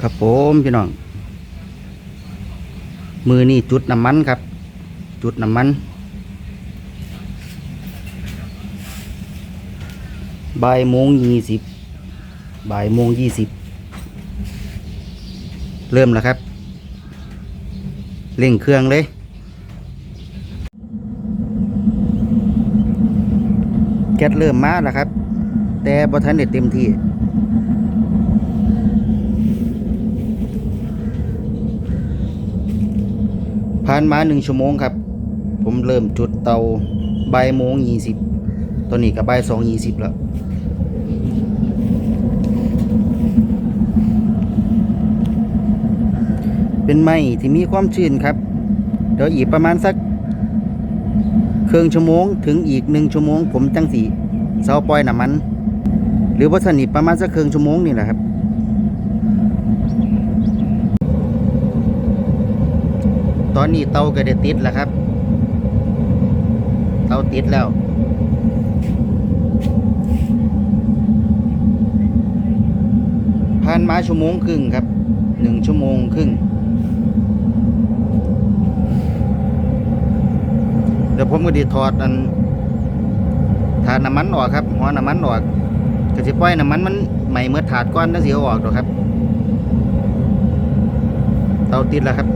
ครับผมพี่น้อง มือนี่จุดน้ำมันครับ จุดน้ำมัน บ่ายโมงยี่สิบบ่ายโมงยี่สิบ เริ่มแล้วครับ เร่งเครื่องเลยแก๊สเริ่มมาแล้วครับ แต่บ่ทันได้เต็มที่ ผ่านมาหนึ่งชั่วโมงครับ ผมเริ่มจุดเตาบ่ายโมงยี่สิบตอนนี้ก็บ่ายสองยี่สิบแล้วเป็นไม้ที่มีความชื้นครับ เดี๋ยวอีกประมาณสักครึ่งชั่วโมงถึงอีกหนึ่งชั่วโมง ผมจังสีเสาปล่อยน้ำมัน หรือว่าสนิทประมาณสักครึ่งชั่วโมงนี่แหละครับ ตอนนี้เตาก็ได้ติดแล้วครับ เตาติดแล้ว ผ่านมาชั่วโมงครึ่งครับหนึ่งชั่วโมงครึ่งเดี๋ยวผมก็ดีถอดอันถาดน้ำมันออกครับหัวน้ำมันออกก็จะปล่อยน้ำมันมันใหม่เมื่อถาดก้อนนั่นสิเอาออกหรอครับ เตาติดแล้วครับ